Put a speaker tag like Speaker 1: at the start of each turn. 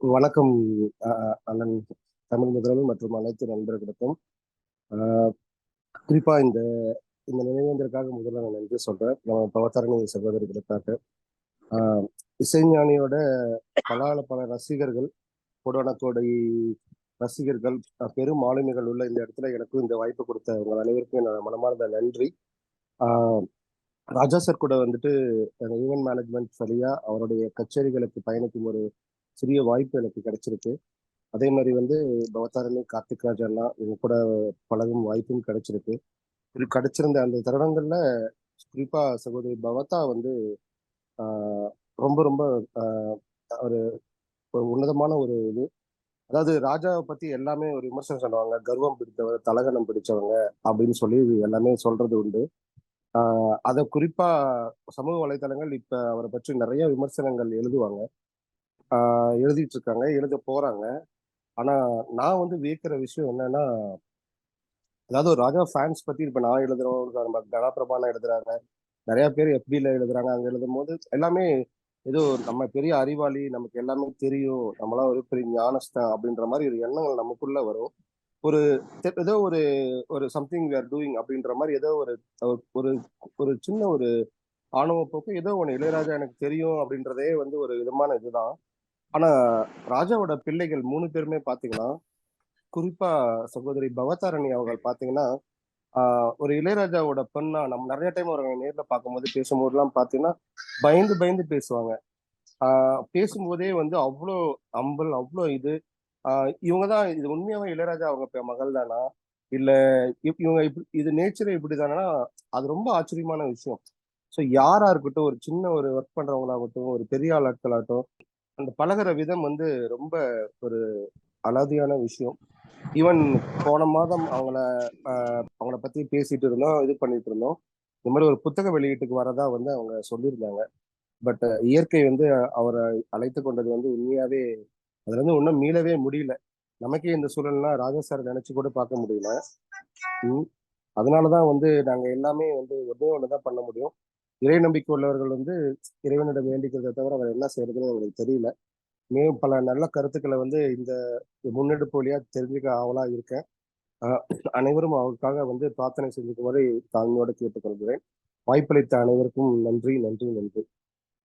Speaker 1: வணக்கம் அண்ணன் தமிழ் முதல்வர் மற்றும் அனைத்து நண்பர்களுக்கும். குறிப்பா இந்த இந்த நினைவேந்தருக்காக முதல்ல நான் நன்றி சொல்றேன். நம்ம பவத்தரணி சகோதரிகளுக்காக. இசைஞானியோட பல பல ரசிகர்கள் கொடோனக்கோடை ரசிகர்கள் பெரும் ஆளுமைகள் உள்ள இந்த இடத்துல எனக்கும் இந்த வாய்ப்பு கொடுத்த உங்கள் அனைவருக்கும் என்னோட மனமார்ந்த நன்றி. ராஜா சார் கூட வந்துட்டு ஈவென்ட் மேனேஜ்மெண்ட் சரியா அவருடைய கச்சேரிகளுக்கு பயணிக்கும் ஒரு சிறிய வாய்ப்பு எனக்கு கிடைச்சிருக்கு. அதே மாதிரி வந்து பவதாரணி கார்த்திக் ராஜா இவங்க கூட பழகும் வாய்ப்பும் கிடைச்சிருக்கு. கிடைச்சிருந்த அந்த தருணங்கள்ல குறிப்பா சகோதரி பவதா வந்து ரொம்ப ரொம்ப ஒரு உன்னதமான ஒரு இது. அதாவது ராஜாவை பத்தி எல்லாமே ஒரு விமர்சனம் சொல்லுவாங்க. கர்வம் பிடித்தவர் தலகணம் பிடிச்சவங்க அப்படின்னு சொல்லி எல்லாமே சொல்றது உண்டு. அதை குறிப்பா சமூக வலைதளங்கள் இப்ப அவரை பற்றி நிறைய விமர்சனங்கள் எழுதுவாங்க. எழுதிட்டு இருக்காங்க எழுத போறாங்க. ஆனா நான் வந்து வியக்கிற விஷயம் என்னன்னா அதாவது ஒரு ராஜா ஃபேன்ஸ் பத்தி இப்ப நான் எழுதுறோம் கலாபிரபானா எழுதுறாங்க. நிறைய பேர் எஃபில எழுதுறாங்க. அங்க எழுதும் போது எல்லாமே ஏதோ நம்ம பெரிய அறிவாளி நமக்கு எல்லாமே தெரியும். நம்மளாம் ஒரு பெரிய ஞானஸ்தான் அப்படின்ற மாதிரி ஒரு எண்ணங்கள் நமக்குள்ள வரும். ஒரு ஏதோ ஒரு ஒரு சம்திங் வி ஆர் டூயிங் அப்படின்ற மாதிரி ஏதோ ஒரு ஒரு ஒரு சின்ன ஒரு ஆணவ போக்கு ஏதோ ஒன்று இளையராஜா எனக்கு தெரியும் அப்படின்றதே வந்து ஒரு விதமான இதுதான். ஆனா ராஜாவோட பிள்ளைகள் மூணு பேருமே பாத்தீங்கன்னா குறிப்பா சகோதரி பவதாரணி அவர்கள் பாத்தீங்கன்னா ஒரு இளையராஜாவோட பெண்ணா நம்ம நிறைய டைம் அவங்க நேர்ல பார்க்கும்போது பேசும்போது எல்லாம் பாத்தீங்கன்னா பயந்து பயந்து பேசுவாங்க. ஆஹ் பேசும்போதே வந்து அவ்வளோ அம்பல் அவ்வளோ இது. ஆஹ் இவங்கதான் இது உண்மையாவே இளையராஜா அவங்க மகள் தானா? இல்ல இவங்க இப்படி இது நேச்சரே இப்படிதானா? அது ரொம்ப ஆச்சரியமான விஷயம். ஸோ யாரா இருக்கட்டும் ஒரு சின்ன ஒரு ஒர்க் பண்றவங்களாகட்டும் ஒரு பெரிய ஆளாட்களாகட்டும் அந்த பழகிற விதம் வந்து ரொம்ப ஒரு அலாதியான விஷயம். ஈவன் போன மாதம் அவங்கள அவங்கள பத்தி பேசிட்டு இருந்தோம் இது பண்ணிட்டு இருந்தோம். இந்த மாதிரி ஒரு புத்தக வெளியீட்டுக்கு வரதா வந்து அவங்க சொல்லியிருந்தாங்க. பட் இயற்கை வந்து அவரை அழைத்து கொண்டது வந்து உண்மையாவே அதுல இருந்து ஒன்றும் மீளவே முடியல. நமக்கே இந்த சூழல்லாம் ராஜா சார் நினைச்சு கூட பார்க்க முடியல. அதனாலதான் வந்து நாங்க எல்லாமே வந்து ஒன்றே தான் பண்ண முடியும். இறை நம்பிக்கை உள்ளவர்கள் வந்து இறைவனிடம் வேண்டிக்கிறத தவிர அவர் என்ன செய்யறதுன்னு அவங்களுக்கு தெரியல. மேலும் பல நல்ல கருத்துக்களை வந்து இந்த முன்னெடுப்பு வழியா தெரிஞ்சுக்க ஆவலா இருக்கேன். அனைவரும் அவருக்காக வந்து பிரார்த்தனை செஞ்சுக்குமாறு தாழ்மையோடு கேட்டுக்கொள்கிறேன். வாய்ப்பளித்த அனைவருக்கும் நன்றி நன்றி நன்றி.